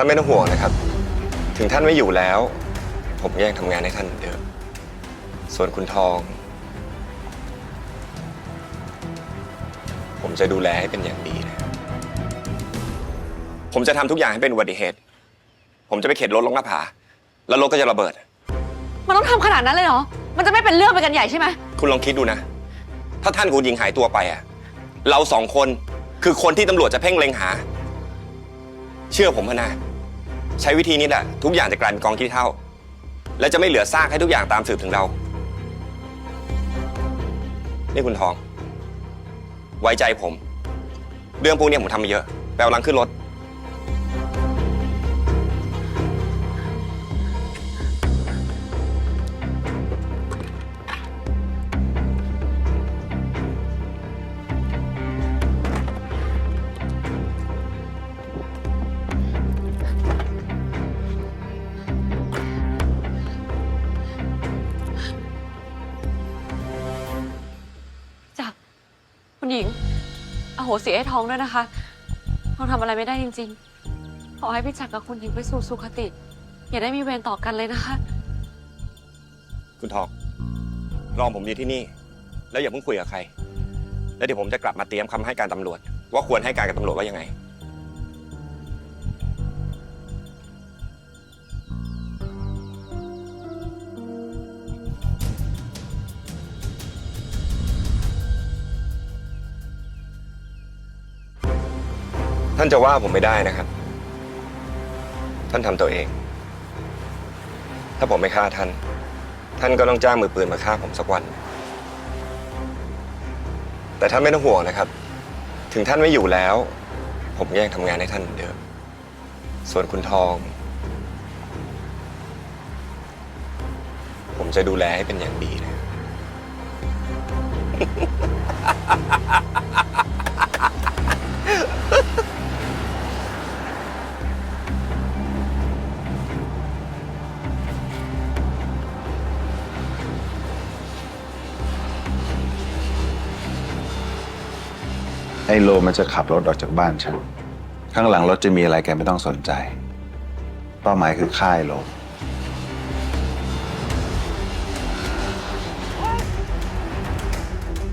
ท่านไม่ต้องห่วงนะครับ ถึงท่านไม่อยู่แล้ว ผมก็ยังทำงานให้ท่านเหมือนเดิมส่วนคุณทอง ผมจะดูแลให้เป็นอย่างดีนะครับผมจะทำทุกอย่างให้เป็นอุบัติเหตุ ผมจะไปเข็นรถลงหน้าผา แล้วรถก็จะระเบิด มันต้องทำขนาดนั้นเลยเหรอ มันจะไม่เป็นเรื่องไปกันใหญ่ใช่ไหม คุณลองคิดดูนะ ถ้าท่านคุณหญิงหายตัวไปอะเราสองคนคือคนที่ตำรวจจะเพ่งเล็งหา เชื่อผมพนะ ใช้วิธีนี้แหละทุกอย่างจะกลายเป็นกองขี้เท่าและจะไม่เหลือซากให้ทุกอย่างตามสืบถึงเรา นี่คุณทอง ไว้ใจผม เรื่องพวกนี้ผมทำมาเยอะ แปลวลังขึ้นรถ คุณหญิงอโหสิให้ท้องด้วยนะคะท้องทำอะไรไม่ได้จริงๆ ขอให้พี่จักรกับคุณหญิงไปสู่สุคติ อย่าได้มีเวรต่อกันเลยนะคะ คุณทองรองผมอยู่ที่นี่ แล้วอย่าเพิ่งคุยกับใคร แล้วเดี๋ยวผมจะกลับมาเตรียมคำให้การตำรวจ ว่าควรให้การกับตำรวจว่ายังไง ท่านจะว่าผมไม่ได้นะครับ ท่านทำตัวเอง ถ้าผมไม่ฆ่าท่าน ท่านก็ต้องจ้างมือปืนมาฆ่าผมสักวัน แต่ท่านไม่ต้องห่วงนะครับ ถึงท่านไม่อยู่แล้ว ผมก็ยังทำงานให้ท่านเหมือนเดิม ส่วนคุณทอง ผมจะดูแลให้เป็นอย่างดีนะ ไอ้โลมันจะขับรถออกจากบ้านฉัน ข้างหลังรถจะมีอะไรแกไม่ต้องสนใจ เป้าหมายคือค่ายโล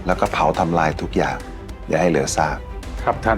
แล้วก็เผาทำลายทุกอย่าง อย่าให้เหลือซาก ครับท่าน